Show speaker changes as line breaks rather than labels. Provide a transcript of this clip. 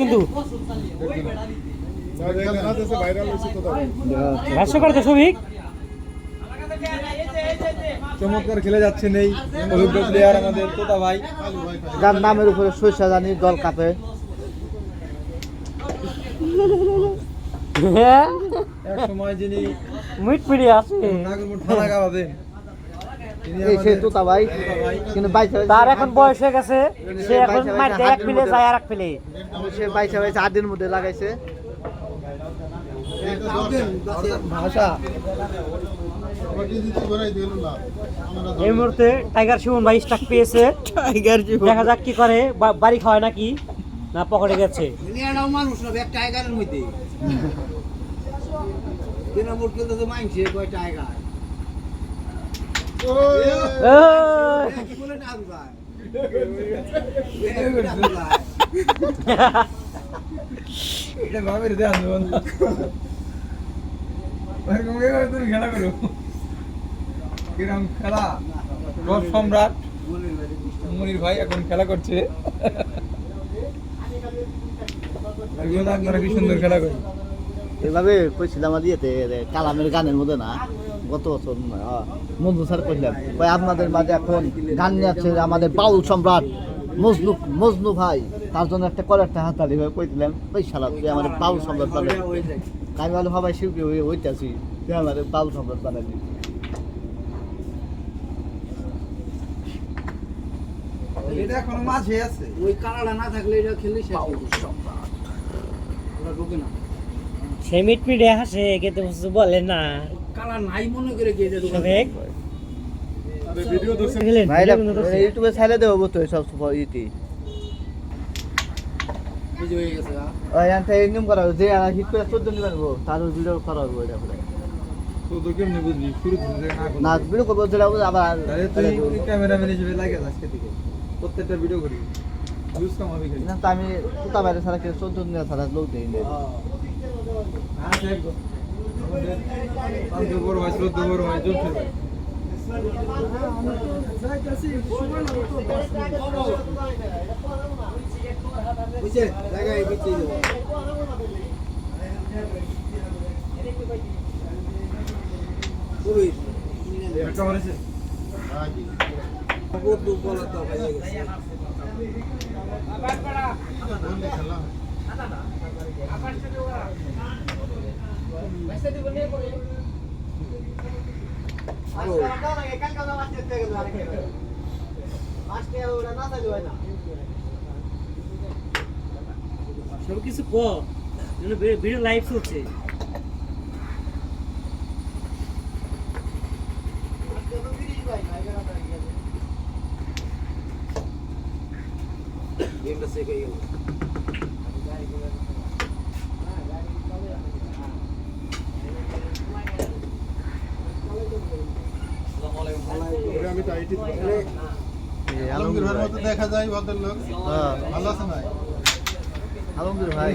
কিন্তু
ভাইরাল তো দাদা
হাস্যকর তো সবিক
চমৎকার খেলে যাচ্ছেন এই অভিজ্ঞ প্লেয়ার আমাদের তোতা ভাই।
যার নামের উপরে শস্য জানি দল কাপে।
হ্যাঁ?
এক সময় যিনি
মিট পিড়ি আছে।
নাগরপুর থানা
এই তোতা ভাই কিন্তু
তার এখন বয়স হয়ে গেছে সে এখন মাঠে এক যায় আর এক পিলে
সে আট দিন মধ্যে লাগাইছে।
ভাষা।
এই মুহূর্তে টাইগার শিবন ভাই স্টাক পেয়েছে।
টাইগার
দেখা যাক কি করে বা- বাড়ি খাওয়ায় নাকি না পকেটে গেছে।
মানুষ না টাইগারের মধ্যে। তৃণমূল কিন্তু তো মানছে কয় টাইগার
তুমি খেলা করো কিরম খেলা গল্প সম্রাট মনির ভাই এখন খেলা করছে কি সুন্দর খেলা করে
এভাবে কইছিলাম আর ইয়েতে কালামের গানের মধ্যে না গত বছর মঞ্জু স্যার কইলাম ভাই আপনাদের মাঝে এখন গান নিয়ে আছে আমাদের বাউল সম্রাট মজনু মজনু ভাই তার জন্য একটা করে একটা হাতালি ভাই কইছিলাম ওই শালা তুই আমাদের বাউল সম্রাট বানাবি। আমি বলে ভাবাই শিবকে ওই ওইটাছি তুই আমাদের বাউল সম্রাট বানাবি।
এটা এখনও মাঝে আছে।
ওই কালারটা না থাকলে এটা খেললে শেষ হয়ে ওরা ঢোকে না।
সে মিট পিড়ে হাসে কিন্তু কিছু বলে না।
কালার নাই মনে করে কি এটা ঢোকে না।
সবিক
ভিডিও
ভাই এটা। ইউটিউবে ছাইলে দেবো তো সব সব ইতি
বুঝে হয়ে গেছে হ্যাঁ?
ওই আনতে নিয়ম করা যে হিট করে চোদ্দ নিবেন তার ভিডিও করা হবে ওইটা করে
তো তো কেমনি বুঝলি শুরু থেকে না করলে।
না ভিডিও করব যেটা আবার
তাহলে তুই ক্যামেরাম্যান হিসেবে লাগে আজকে থেকে। প্রত্যেকটা ভিডিও করি। ভিউজ কম হবে
না তো আমি তুতা বাইরে ছাড়া কেউ চোদ্দ নিয়ে ছাড়া লোক দেই না
একটা হয়েছে
বহুত দুর্বল তো হয়ে গেছে
সব কিছু ক ভিডিও লাইভ চলছে
গেমটা সেক হয়ে গেল।
আমি টাইটি
আলমগীর
আলমগীর ভাইয়ের মতো দেখা যায় ভদ্রলোক।
হ্যাঁ।
ভালো আছে ভাই
আলমগীর ভাই।